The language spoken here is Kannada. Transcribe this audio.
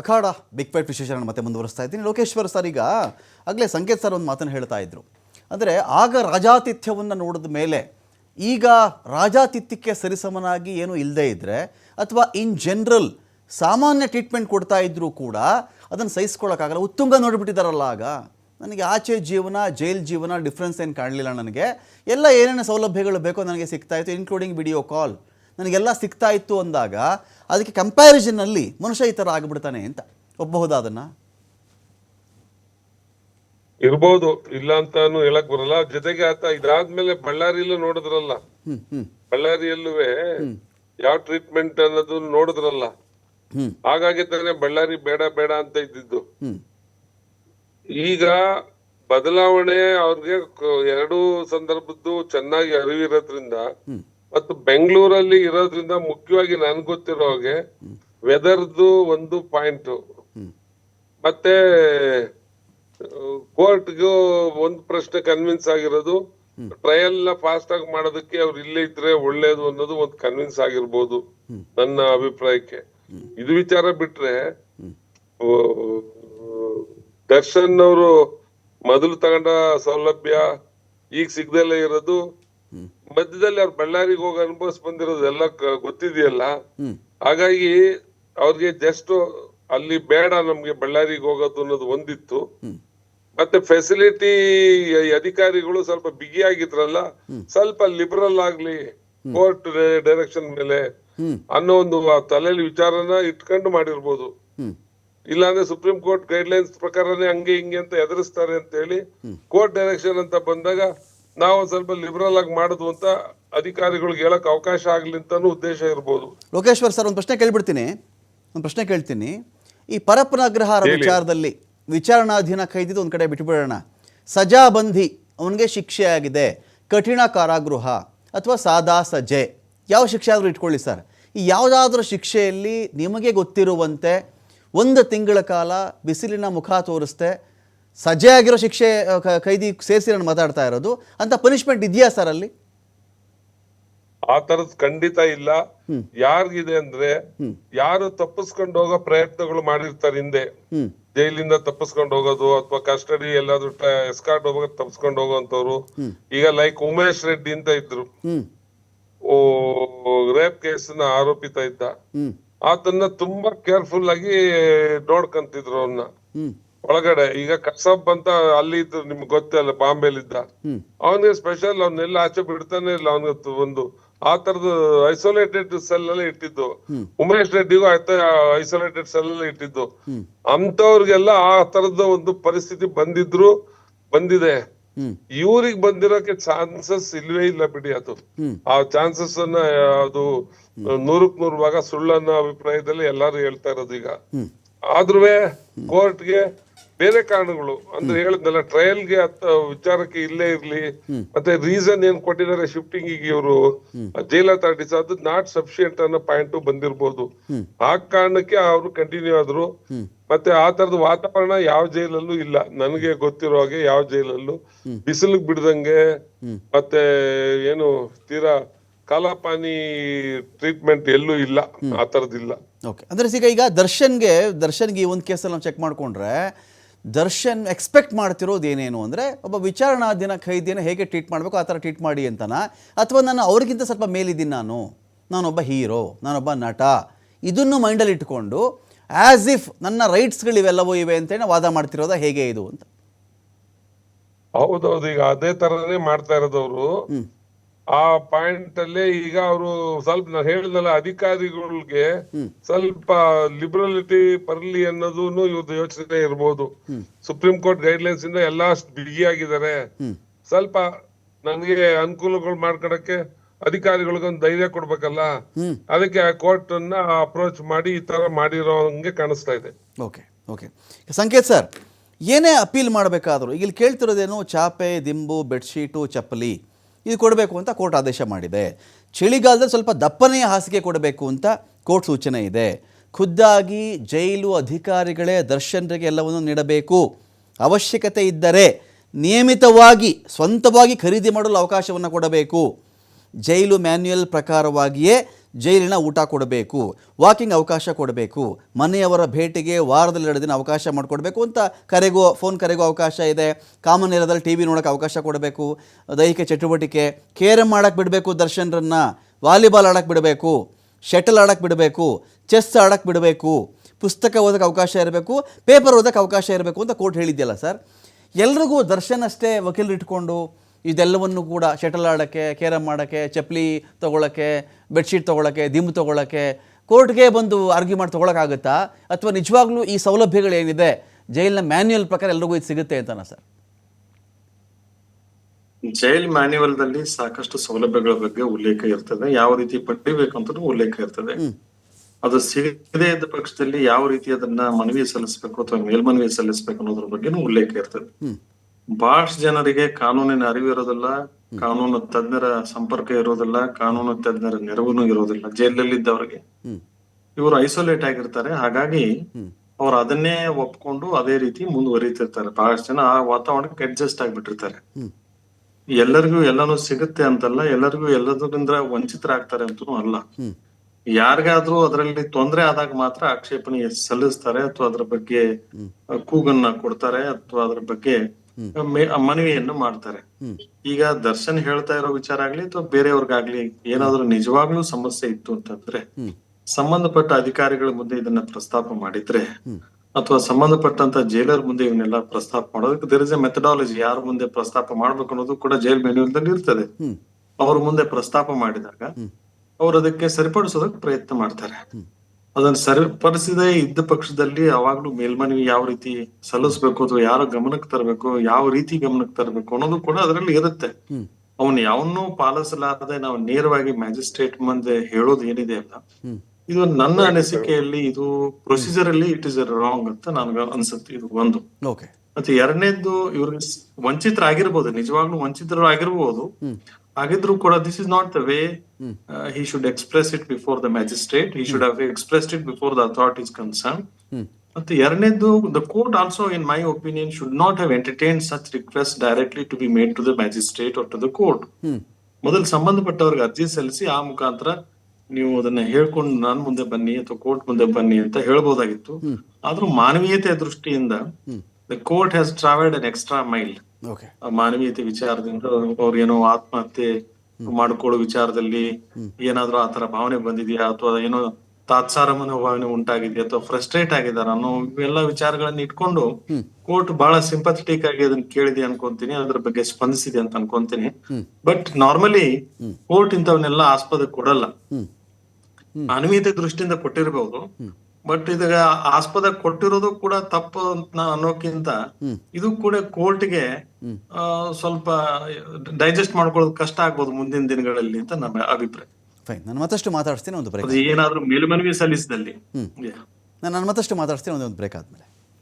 ಅಖಾಡ ಬಿಗ್ ಫೈಟ್ ವಿಶೇಷಣ ಮತ್ತೆ ಮುಂದುವರಿಸ್ತಾ ಇದ್ದೀನಿ. ಲೋಕೇಶ್ವರ್ ಸರ್ ಈಗ ಆಗಲೇ ಸಂಕೇತ್ ಸರ್ ಒಂದು ಮಾತನ್ನು ಹೇಳ್ತಾ ಇದ್ರು. ಅಂದರೆ ಆಗ ರಾಜಾತಿಥ್ಯವನ್ನು ನೋಡಿದ ಮೇಲೆ ಈಗ ರಾಜಾತಿಥ್ಯಕ್ಕೆ ಸರಿಸಮನಾಗಿ ಏನು ಇಲ್ಲದೇ ಇದ್ದರೆ ಅಥವಾ ಇನ್ ಜನರಲ್ ಸಾಮಾನ್ಯ ಟ್ರೀಟ್ಮೆಂಟ್ ಕೊಡ್ತಾ ಇದ್ದರೂ ಕೂಡ ಅದನ್ನು ಸಹಿಸ್ಕೊಳ್ಳೋಕ್ಕಾಗಲ್ಲ ಉತ್ತುಂಗ ನೋಡಿಬಿಟ್ಟಿದ್ದಾರಲ್ಲ ಆಗ. ನನಗೆ ಆಚೆ ಜೀವನ, ಜೈಲ್ ಜೀವನ ಡಿಫ್ರೆನ್ಸ್ ಏನು ಕಾಣಲಿಲ್ಲ ನನಗೆ. ಎಲ್ಲ ಏನೇನು ಸೌಲಭ್ಯಗಳು ಬೇಕೋ ನನಗೆ ಸಿಗ್ತಾಯಿತ್ತು ಇನ್ಕ್ಲೂಡಿಂಗ್ ವಿಡಿಯೋ ಕಾಲ್ ನನಗೆಲ್ಲ ಸಿಗ್ತಾ ಇತ್ತು ಅಂದಾಗ ಅದಕ್ಕೆ ಕಂಪ್ಯಾರಿಸನ್ನಲ್ಲಿ ಮನುಷ್ಯ ಈ ಥರ ಆಗಿಬಿಡ್ತಾನೆ ಅಂತ. ಒಪ್ಪಬಹುದಾ ಅದನ್ನು? ಇರ್ಬೋದು. ಇಲ್ಲ ಅಂತಾನು ಹೇಳಕ್ ಬರಲ್ಲ. ಜೊತೆಗೆ ಆತ ಇದಾದ್ಮೇಲೆ ಬಳ್ಳಾರಿಯಲ್ಲೂ ನೋಡಿದ್ರಲ್ಲ. ಬಳ್ಳಾರಿಯಲ್ಲೂ ಯಾವ ಟ್ರೀಟ್ಮೆಂಟ್ ಅನ್ನೋದು ನೋಡಿದ್ರಲ್ಲ. ಹಾಗಾಗಿ ತಾನೆ ಬಳ್ಳಾರಿ ಬೇಡ ಬೇಡ ಅಂತ ಇದ್ದಿದ್ದು. ಈಗ ಬದಲಾವಣೆ ಅವ್ರಿಗೆ ಎರಡು ಸಂದರ್ಭದ್ದು ಚೆನ್ನಾಗಿ ಅರಿವಿರೋದ್ರಿಂದ ಮತ್ತು ಬೆಂಗಳೂರಲ್ಲಿ ಇರೋದ್ರಿಂದ ಮುಖ್ಯವಾಗಿ ನನ್ಗೆ ಗೊತ್ತಿರೋ ಹಾಗೆ ವೆದರ್ದು ಒಂದು ಪಾಯಿಂಟ್ ಮತ್ತೆ ಕೋರ್ಟ್ಗೂ ಒಂದು ಪ್ರಶ್ನೆ ಕನ್ವಿನ್ಸ್ ಆಗಿರೋದು ಟ್ರಯಲ್ನ ಫಾಸ್ಟ್ ಆಗಿ ಮಾಡೋದಕ್ಕೆ ಅವ್ರು ಇಲ್ಲೇ ಇದ್ರೆ ಒಳ್ಳೇದು ಅನ್ನೋದು ಒಂದು ಕನ್ವಿನ್ಸ್ ಆಗಿರ್ಬೋದು ನನ್ನ ಅಭಿಪ್ರಾಯಕ್ಕೆ. ಇದು ವಿಚಾರ ಬಿಟ್ರೆ ದರ್ಶನ್ ಅವರು ಮೊದಲು ತಗೊಂಡ ಸೌಲಭ್ಯ ಈಗ ಸಿಗ್ದಲ್ಲೇ ಇರೋದು ಮಧ್ಯದಲ್ಲಿ ಅವ್ರು ಬಳ್ಳಾರಿಗೆ ಹೋಗಿ ಅನುಭವಿಸ್ ಬಂದಿರೋದು ಎಲ್ಲ ಗೊತ್ತಿದೆಯಲ್ಲ? ಹಾಗಾಗಿ ಅವ್ರಿಗೆ ಜಸ್ಟ್ ಅಲ್ಲಿ ಬೇಡ ನಮ್ಗೆ ಬಳ್ಳಾರಿಗೆ ಹೋಗೋದು ಅನ್ನೋದು ಒಂದಿತ್ತು. ಮತ್ತೆ ಫೆಸಿಲಿಟಿ ಅಧಿಕಾರಿಗಳು ಸ್ವಲ್ಪ ಬಿಗಿಯಾಗಿದ್ರಲ್ಲ ಸ್ವಲ್ಪ ಲಿಬರಲ್ ಆಗ್ಲಿ ಕೋರ್ಟ್ ಡೈರೆಕ್ಷನ್ ಮೇಲೆ ಅನ್ನೋ ಒಂದು ತಲೆಯಲ್ಲಿ ವಿಚಾರನ ಇಟ್ಕೊಂಡು ಮಾಡಿರ್ಬೋದು. ಇಲ್ಲಾಂದ್ರೆ ಸುಪ್ರೀಂ ಕೋರ್ಟ್ ಗೈಡ್ಲೈನ್ಸ್ ಪ್ರಕಾರನೇ ಹಂಗೆ ಹಿಂಗೆ ಅಂತ ಎದುರಿಸ್ತಾರೆ ಅಂತ ಹೇಳಿ ಕೋರ್ಟ್ ಡೈರೆಕ್ಷನ್ ಅಂತ ಬಂದಾಗ ನಾವು ಒಂದ್ ಸ್ವಲ್ಪ ಲಿಬರಲ್ ಆಗಿ ಮಾಡುದು ಅಂತ ಅಧಿಕಾರಿಗಳಿಗೆ ಹೇಳಕ್ ಅವಕಾಶ ಆಗ್ಲಿ ಅಂತಾನು ಉದ್ದೇಶ ಇರ್ಬೋದು. ಲೋಕೇಶ್ವರ್ ಸರ್ ಒಂದು ಪ್ರಶ್ನೆ ಕೇಳ್ಬಿಡ್ತೀನಿ. ಒಂದು ಪ್ರಶ್ನೆ ಕೇಳ್ತೀನಿ. ಈ ಪರಪ್ಪನ ಅಗ್ರಹಾರ ವಿಚಾರದಲ್ಲಿ ವಿಚಾರಣಾಧೀನ ಕೈದಿದ್ದು ಒಂದು ಕಡೆ ಬಿಟ್ಟುಬಿಡೋಣ ಸಜಾಬಂಧಿ ಅವನಿಗೆ ಶಿಕ್ಷೆ ಆಗಿದೆ ಕಠಿಣ ಕಾರಾಗೃಹ ಅಥವಾ ಸಾದಾ ಸಜೆ. ಯಾವ ಶಿಕ್ಷೆ ಆದರೂ ಇಟ್ಕೊಳ್ಳಿ ಸರ್. ಈ ಯಾವುದಾದ್ರೂ ಶಿಕ್ಷೆಯಲ್ಲಿ ನಿಮಗೆ ಗೊತ್ತಿರುವಂತೆ ಒಂದು ತಿಂಗಳ ಕಾಲ ಬಿಸಿಲಿನ ಮುಖ ತೋರಿಸ್ದೆ ಸಜೆ ಆಗಿರೋ ಶಿಕ್ಷೆ ಕೈದಿ ಸೇರಿಸಿ ನಾನು ಮಾತಾಡ್ತಾ ಇರೋದು ಅಂತ ಪನಿಷ್ಮೆಂಟ್ ಇದೆಯಾ ಸರ್ ಅಲ್ಲಿ? ಆ ತರದ್ ಖಂಡಿತ ಇಲ್ಲ. ಯಾರಿಗಿದೆ ಅಂದ್ರೆ ಯಾರು ತಪ್ಪಿಸ್ಕೊಂಡು ಹೋಗೋ ಪ್ರಯತ್ನಗಳು ಮಾಡಿರ್ತಾರೆ ಹಿಂದೆ. ಜೈಲಿಂದ ತಪ್ಪಿಸ್ಕೊಂಡು ಹೋಗೋದು ಅಥವಾ ಕಸ್ಟಡಿ ಎಲ್ಲಾದ್ರೂ ಎಸ್ಕಾರ್ಟ್ ಹೋಗೋದು ತಪ್ಪಿಸ್ಕೊಂಡು ಹೋಗೋಂತವ್ರು ಈಗ ಲೈಕ್ ಉಮೇಶ್ ರೆಡ್ಡಿ ಅಂತ ಇದ್ರು. ಓ ರೇಪ್ ಕೇಸ್ನ ಆರೋಪಿತ ಇದ್ದ. ಆತನ್ನ ತುಂಬಾ ಕೇರ್ಫುಲ್ ಆಗಿ ನೋಡ್ಕಂತಿದ್ರು ಅವನ್ನ ಒಳಗಡೆ ಈಗ ಕಸಬ್ ಅಂತ ಅಲ್ಲಿ ಇದ್ರು ನಿಮ್ಗೆ ಗೊತ್ತಲ್ಲ ಬಾಂಬೆಲಿದ್ದ. ಇದ್ದ ಅವನಿಗೆ ಸ್ಪೆಷಲ್ ಅವನ್ನೆಲ್ಲ ಆಚೆ ಬಿಡ್ತಾನೆ ಇಲ್ಲ ಅವನಿಗೆ ಒಂದು ಆ ತರದ ಐಸೋಲೇಟೆಡ್ ಸೆಲ್ ಅಲ್ಲೇ ಇಟ್ಟಿದ್ದು. ಉಮೇಶ್ ರೆಡ್ಡಿಗೂ ಆಯ್ತಾ ಐಸೋಲೇಟೆಡ್ ಸೆಲ್ ಅಲ್ಲಿ ಇಟ್ಟಿದ್ದು. ಅಂತವ್ರಿಗೆಲ್ಲ ಆ ತರದ ಒಂದು ಪರಿಸ್ಥಿತಿ ಬಂದಿದ್ರು ಬಂದಿದೆ. ಇವ್ರಿಗೆ ಬಂದಿರೋಕೆ ಚಾನ್ಸಸ್ ಇಲ್ವೇ ಇಲ್ಲ ಬಿಡಿ ಅದು. ಆ ಚಾನ್ಸಸ್ ಅನ್ನ ಅದು ನೂರಕ್ ನೂರ್ ಭಾಗ ಸುಳ್ಳನ್ನ ಅಭಿಪ್ರಾಯದಲ್ಲಿ ಎಲ್ಲಾರು ಹೇಳ್ತಾ ಇರೋದು ಈಗ. ಆದ್ರೂ ಕೋರ್ಟ್ಗೆ ಬೇರೆ ಕಾರಣಗಳು. ಅಂದ್ರೆ ಹೇಳಿದ್ನಲ್ಲ ಟ್ರಯಲ್ಗೆ ಗೆ ವಿಚಾರಕ್ಕೆ ಇಲ್ಲೇ ಇರ್ಲಿ ಮತ್ತೆ ರೀಸನ್ ಏನ್ ಕೊಟ್ಟಿದ್ದಾರೆ ಶಿಫ್ಟಿಂಗ್ ಇವರು ಜೈಲ್ ಅಥಾರಿಟೀಸ್ ಅದು ನಾಟ್ ಸಫಿಶಿಯಂಟ್ ಅನ್ನೋ ಪಾಯಿಂಟ್ ಬಂದಿರ್ಬೋದು. ಆ ಕಾರಣಕ್ಕೆ ಅವರು ಕಂಟಿನ್ಯೂ ಆದ್ರು. ಮತ್ತೆ ಆ ತರದ ವಾತಾವರಣ ಯಾವ ಜೈಲಲ್ಲೂ ಇಲ್ಲ. ನನಗೆ ಗೊತ್ತಿರೋ ಹಾಗೆ ಯಾವ ಜೈಲಲ್ಲೂ ಬಿಸಿಲಿಗೆ ಬಿಡದಂಗೆ ಮತ್ತೆ ಏನು ತೀರಾ ಕಾಲಾಪಾನಿ ಟ್ರೀಟ್ಮೆಂಟ್ ಎಲ್ಲೂ ಇಲ್ಲ. ಆ ತರದಿಲ್ಲ ಓಕೆ ಅಂದರೆ ಈಗ ಈಗ ದರ್ಶನ್ಗೆ ದರ್ಶನ್ಗೆ ಈ ಒಂದು ಕೇಸಲ್ಲಿ ನಾವು ಚೆಕ್ ಮಾಡಿಕೊಂಡ್ರೆ ದರ್ಶನ್ ಎಕ್ಸ್ಪೆಕ್ಟ್ ಮಾಡ್ತಿರೋದು ಏನೇನು ಅಂದರೆ ಒಬ್ಬ ವಿಚಾರಣಾಧೀನ ಖೈದಿಯನ್ನು ಹೇಗೆ ಟ್ರೀಟ್ ಮಾಡಬೇಕು ಆ ಥರ ಟ್ರೀಟ್ ಮಾಡಿ ಅಂತನ? ಅಥವಾ ನಾನು ಅವ್ರಿಗಿಂತ ಸ್ವಲ್ಪ ಮೇಲಿದ್ದೀನಿ ನಾನು. ನಾನೊಬ್ಬ ಹೀರೋ ನಾನೊಬ್ಬ ನಟ. ಇದನ್ನು ಮೈಂಡಲ್ಲಿ ಇಟ್ಕೊಂಡು ಆ್ಯಸ್ ಇಫ್ ನನ್ನ ರೈಟ್ಸ್ಗಳು ಇವೆಲ್ಲವೂ ಇವೆ ಅಂತೇಳಿ ವಾದ ಮಾಡ್ತಿರೋದಾ ಹೇಗೆ ಇದು ಅಂತ. ಹೌದೌದು ಈಗ ಅದೇ ತರನೇ ಮಾಡ್ತಾ ಇರೋದವರು. ಆ ಪಾಯಿಂಟ್ ಅಲ್ಲೇ ಈಗ ಅವರು ಸ್ವಲ್ಪ ನಾನು ಹೇಳಿದಲ್ಲ ಅಧಿಕಾರಿಗಳಿಗೆ ಸ್ವಲ್ಪ ಲಿಬರಲಿಟಿ ಬರಲಿ ಅನ್ನೋದು ಇವ್ರದ್ದು ಯೋಚನೆ ಇರ್ಬೋದು. ಸುಪ್ರೀಂ ಕೋರ್ಟ್ ಗೈಡ್ಲೈನ್ಸ್ ಇಂದ ಎಲ್ಲಾ ಬಿಗಿ ಬಿಗಿಯಾಗಿದ್ದಾರೆ. ಸ್ವಲ್ಪ ನನ್ಗೆ ಅನುಕೂಲಗಳು ಮಾಡ್ಕೊಳಕ್ಕೆ ಅಧಿಕಾರಿಗಳಿಗೊಂದು ಧೈರ್ಯ ಕೊಡ್ಬೇಕಲ್ಲ. ಅದಕ್ಕೆ ಆ ಕೋರ್ಟ್ ಅನ್ನ ಅಪ್ರೋಚ್ ಮಾಡಿ ಈ ತರ ಮಾಡಿರೋ ಹಂಗೆ ಕಾಣಿಸ್ತಾ ಇದೆ. Okay okay. ಸಂಕೇತ್ ಸರ್ ಏನೇ ಅಪೀಲ್ ಮಾಡಬೇಕಾದ್ರು ಇಲ್ಲಿ ಕೇಳ್ತಿರೋದೇನು ಚಾಪೆ ದಿಂಬು ಬೆಡ್ಶೀಟು ಚಪ್ಪಲಿ? ಇದು ಕೊಡಬೇಕು ಅಂತ ಕೋರ್ಟ್ ಆದೇಶ ಮಾಡಿದೆ. ಚಳಿಗಾಲದಲ್ಲಿ ಸ್ವಲ್ಪ ದಪ್ಪನೆಯ ಹಾಸಿಗೆ ಕೊಡಬೇಕು ಅಂತ ಕೋರ್ಟ್ ಸೂಚನೆ ಇದೆ. ಖುದ್ದಾಗಿ ಜೈಲು ಅಧಿಕಾರಿಗಳೇ ದರ್ಶನರಿಗೆ ಎಲ್ಲವನ್ನು ನೀಡಬೇಕು. ಅವಶ್ಯಕತೆ ಇದ್ದರೆ ನಿಯಮಿತವಾಗಿ, ಸ್ವಂತವಾಗಿ ಖರೀದಿ ಮಾಡಲು ಅವಕಾಶವನ್ನು ಕೊಡಬೇಕು. ಜೈಲು ಮ್ಯಾನ್ಯುಯಲ್ ಪ್ರಕಾರವಾಗಿಯೇ ಜೈಲಿನ ಊಟ ಕೊಡಬೇಕು ವಾಕಿಂಗ್ ಅವಕಾಶ ಕೊಡಬೇಕು, ಮನೆಯವರ ಭೇಟಿಗೆ ವಾರದಲ್ಲಿ ಎರಡು ದಿನ ಅವಕಾಶ ಮಾಡಿಕೊಡ್ಬೇಕು ಅಂತ ಕರೆಗೂ ಫೋನ್ ಕರೆಗೂ ಅವಕಾಶ ಇದೆ. ಕಾಮನ್ ಏರಿಯಾದಲ್ಲಿ ಟಿ ವಿ ನೋಡೋಕ್ಕೆ ಅವಕಾಶ ಕೊಡಬೇಕು. ದೈಹಿಕ ಚಟುವಟಿಕೆ ಕೇರಮ್ ಮಾಡೋಕ್ಕೆ ಬಿಡಬೇಕು ದರ್ಶನ್ರನ್ನು ವಾಲಿಬಾಲ್ ಆಡೋಕ್ಕೆ ಬಿಡಬೇಕು ಶಟಲ್ ಆಡೋಕ್ಕೆ ಬಿಡಬೇಕು ಚೆಸ್ ಆಡೋಕ್ಕೆ ಬಿಡಬೇಕು, ಪುಸ್ತಕ ಓದೋಕ್ಕೆ ಅವಕಾಶ ಇರಬೇಕು ಪೇಪರ್ ಓದೋಕ್ಕೆ ಅವಕಾಶ ಇರಬೇಕು ಅಂತ ಕೋರ್ಟ್ ಹೇಳಿದ್ಯಲ್ಲ ಸರ್ ಎಲ್ರಿಗೂ ದರ್ಶನ್ ಅಷ್ಟೇ ವಕೀಲರು ಇಟ್ಕೊಂಡು ಇದೆಲ್ಲವನ್ನು ಕೂಡ ಶಟಲ್ ಆಡೋಕ್ಕೆ ಕೇರಮ್ ಮಾಡೋಕ್ಕೆ ಚಪ್ಪಲಿ ತೊಗೊಳಕ್ಕೆ ಬೆಡ್ಶೀಟ್ ತೊಗೊಳಕ್ಕೆ ದಿಂಬು ತೊಗೊಳಕ್ಕೆ ಕೋರ್ಟ್ಗೆ ಬಂದು ಆರ್ಗ್ಯೂ ಮಾಡಿ ತೊಗೊಳಕ್ಕಾಗುತ್ತಾ? ಅಥವಾ ನಿಜವಾಗ್ಲೂ ಈ ಸೌಲಭ್ಯಗಳೇನಿದೆ? ಜೈಲಿನ ಮ್ಯಾನ್ಯುಯಲ್ ಪ್ರಕಾರ ಎಲ್ರಿಗೂ ಇದು ಸಿಗುತ್ತೆ ಅಂತನಾ ಸರ್? ಜೈಲ್ ಮ್ಯಾನ್ಯುವಲ್ ದಲ್ಲಿ ಸಾಕಷ್ಟು ಸೌಲಭ್ಯಗಳ ಬಗ್ಗೆ ಉಲ್ಲೇಖ ಇರ್ತದೆ. ಯಾವ ರೀತಿ ಪಡಿಬೇಕು ಅಂತ ಉಲ್ಲೇಖ ಇರ್ತದೆ. ಅದು ಸಿಗದೇ ಇದ್ದ ಪಕ್ಷದಲ್ಲಿ ಯಾವ ರೀತಿ ಅದನ್ನ ಮನವಿ ಸಲ್ಲಿಸಬೇಕು ಅಥವಾ ಮೇಲ್ಮನವಿ ಸಲ್ಲಿಸಬೇಕು ಅನ್ನೋದ್ರ ಬಗ್ಗೆನೂ ಉಲ್ಲೇಖ ಇರ್ತದೆ. ಬಹಳಷ್ಟು ಜನರಿಗೆ ಕಾನೂನಿನ ಅರಿವು ಇರೋದಿಲ್ಲ ಕಾನೂನು ತಜ್ಞರ ಸಂಪರ್ಕ ಇರೋದಿಲ್ಲ ಕಾನೂನು ತಜ್ಞರ ನೆರವು ಇರೋದಿಲ್ಲ ಜೈಲಲ್ಲಿ ಇದ್ದವರಿಗೆ. ಇವರು ಐಸೋಲೇಟ್ ಆಗಿರ್ತಾರೆ ಹಾಗಾಗಿ ಅವ್ರು ಅದನ್ನೇ ಒಪ್ಕೊಂಡು ಅದೇ ರೀತಿ ಮುಂದುವರಿತಿರ್ತಾರೆ. ಬಹಳಷ್ಟು ಜನ ಆ ವಾತಾವರಣಕ್ಕೆ ಅಡ್ಜಸ್ಟ್ ಆಗ್ಬಿಟ್ಟಿರ್ತಾರೆ. ಎಲ್ಲರಿಗೂ ಎಲ್ಲಾನು ಸಿಗುತ್ತೆ ಅಂತಲ್ಲ ಎಲ್ಲರಿಗೂ ಎಲ್ಲದರಿಂದ ವಂಚಿತರಾಗ್ತಾರೆ ಅಂತನೂ ಅಲ್ಲ. ಯಾರಿಗಾದ್ರೂ ಅದರಲ್ಲಿ ತೊಂದರೆ ಆದಾಗ ಮಾತ್ರ ಆಕ್ಷೇಪಣೆ ಸಲ್ಲಿಸ್ತಾರೆ ಅಥವಾ ಅದ್ರ ಬಗ್ಗೆ ಕೂಗನ್ನ ಕೊಡ್ತಾರೆ ಅಥವಾ ಅದ್ರ ಬಗ್ಗೆ ಮನವಿಯನ್ನು ಮಾಡ್ತಾರೆ. ಈಗ ದರ್ಶನ್ ಹೇಳ್ತಾ ಇರೋ ವಿಚಾರ ಆಗ್ಲಿ ಅಥವಾ ಬೇರೆಯವ್ರಿಗಾಗ್ಲಿ ಏನಾದ್ರೂ ನಿಜವಾಗ್ಲೂ ಸಮಸ್ಯೆ ಇತ್ತು ಅಂತಂದ್ರೆ, ಸಂಬಂಧಪಟ್ಟ ಅಧಿಕಾರಿಗಳ ಮುಂದೆ ಇದನ್ನ ಪ್ರಸ್ತಾಪ ಮಾಡಿದ್ರೆ, ಅಥವಾ ಸಂಬಂಧಪಟ್ಟಂತ ಜೈಲರ್ ಮುಂದೆ ಇವನ್ನೆಲ್ಲ ಪ್ರಸ್ತಾಪ ಮಾಡೋದಕ್ಕೆ ದೇರ್ ಇಸ್ ಎ ಮೆಥಡಾಲಜಿ ಯಾರ ಮುಂದೆ ಪ್ರಸ್ತಾಪ ಮಾಡ್ಬೇಕು ಅನ್ನೋದು ಕೂಡ ಜೈಲ್ ಮೆನ್ಯೂಲ್ದಲ್ಲಿ ಇರ್ತದೆ. ಅವ್ರ ಮುಂದೆ ಪ್ರಸ್ತಾಪ ಮಾಡಿದಾಗ, ಅವ್ರು ಅದಕ್ಕೆ ಸರಿಪಡಿಸೋದಕ್ಕೆ ಪ್ರಯತ್ನ ಮಾಡ್ತಾರೆ. ಅದನ್ನ ಸರಿಪಡಿಸದೇ ಇದ್ದ ಪಕ್ಷದಲ್ಲಿ ಅವಾಗ್ಲೂ ಮೇಲ್ಮನವಿ ಯಾವ ರೀತಿ ಸಲ್ಲಿಸ್ಬೇಕು ಅಥವಾ ಯಾರ ಗಮನಕ್ಕೆ ತರಬೇಕು ಯಾವ ರೀತಿ ಗಮನಕ್ಕೆ ತರಬೇಕು ಅನ್ನೋದು ಕೂಡ ಅದರಲ್ಲಿ ಇರುತ್ತೆ. ಅವನ್ ಯಾವನ್ನೂ ಪಾಲಿಸಲಾರದೆ ನಾವು ನೇರವಾಗಿ ಮ್ಯಾಜಿಸ್ಟ್ರೇಟ್ ಮುಂದೆ ಹೇಳೋದು ಏನಿದೆ ಅಲ್ಲ ಇದು ನನ್ನ ಅನಿಸಿಕೆಯಲ್ಲಿ ಇದು ಪ್ರೊಸೀಜರ್ ಅಲ್ಲಿ ಇಟ್ ಇಸ್ ರಾಂಗ್ ಅಂತ ನನ್ಗೆ ಅನ್ಸುತ್ತೆ ಇದು ಒಂದು. ಮತ್ತೆ ಎರಡನೇದು ಇವ್ರಿಗೆ ವಂಚಿತರಾಗಿರ್ಬೋದು ನಿಜವಾಗ್ಲೂ ವಂಚಿತರು ಆಗಿರ್ಬೋದು ಆಗಿದ್ರು ಕೂಡ this is not the way he should express it before the magistrate he should have expressed it before the authorities concern ಮತ್ತೆ ಎರಡನೇದು the court also in my opinion should not have entertain such request directly to be made to the magistrate or to the court ಮೊದಲು ಸಂಬಂಧಪಟ್ಟವ್ರಿಗೆ ಅರ್ಜಿ ಸಲ್ಲಿಸಿ ಆ ಮುಖಾಂತರ ನೀವು ಅದನ್ನ ಹೇಳ್ಕೊಂಡು ನಾನು ಮುಂದೆ ಬನ್ನಿ ಅಥವಾ ಕೋರ್ಟ್ ಮುಂದೆ ಬನ್ನಿ ಅಂತ ಹೇಳ್ಬೋದಾಗಿತ್ತು. ಆದ್ರೂ ಮಾನವೀಯತೆಯ ದೃಷ್ಟಿಯಿಂದ the court has travelled an extra mile ಮಾನವೀಯತೆ ವಿಚಾರದಿಂದ ಅವ್ರ ಏನೋ ಆತ್ಮಹತ್ಯೆ ಮಾಡ್ಕೊಳ್ಳೋ ವಿಚಾರದಲ್ಲಿ ಏನಾದ್ರೂ ಆತರ ಭಾವನೆ ಬಂದಿದ್ಯಾ? ಅಥವಾ ಏನೋ ತಾತ್ಸಾರ ಮನೋಭಾವನೆ ಉಂಟಾಗಿದೆಯಾ? ಅಥವಾ ಫ್ರಸ್ಟ್ರೇಟ್ ಆಗಿದಾರ ಅನ್ನೋ ಇವೆಲ್ಲ ವಿಚಾರಗಳನ್ನ ಇಟ್ಕೊಂಡು ಕೋರ್ಟ್ ಬಹಳ ಸಿಂಪಥೆಟಿಕ್ ಆಗಿ ಅದನ್ನ ಕೇಳಿದೆ ಅನ್ಕೊಂತೀನಿ. ಅದ್ರ ಬಗ್ಗೆ ಸ್ಪಂದಿಸಿದೆ ಅಂತ ಅನ್ಕೊಂತೀನಿ. ಬಟ್ ನಾರ್ಮಲಿ ಕೋರ್ಟ್ ಇಂಥವನ್ನೆಲ್ಲ ಆಸ್ಪದ ಕೊಡಲ್ಲ. ಮಾನವೀಯತೆ ದೃಷ್ಟಿಯಿಂದ ಕೊಟ್ಟಿರಬಹುದು ಬಟ್ ಇದಾಗ ಆಸ್ಪದ ಕೊಟ್ಟಿರೋದು ಕೂಡ ತಪ್ಪು ಅಂತ ಅನ್ನೋಕ್ಕಿಂತ ಇದು ಕೂಡ ಕೋರ್ಟ್ಗೆ ಸ್ವಲ್ಪ ಡೈಜೆಸ್ಟ್ ಮಾಡ್ಕೊಳ್ಳೋದು ಕಷ್ಟ ಆಗ್ಬೋದು ಮುಂದಿನ ದಿನಗಳಲ್ಲಿ ಅಂತ ನಮ್ಮ ಅಭಿಪ್ರಾಯ. ಫೈನ್ ನಾನು ಮತ್ತಷ್ಟು ಮಾತಾಡ್ತೀನಿ ಒಂದು ಬ್ರೇಕ್ ಏನಾದರೂ ಮೇಲ್ಮನವಿ ಸಲ್ಲಿಸಿದಲ್ಲಿ. ನಾನು ಮತ್ತಷ್ಟು ಮಾತಾಡ್ತೀನಿ ಒಂದು ಬ್ರೇಕ್ ಆದಮೇಲೆ.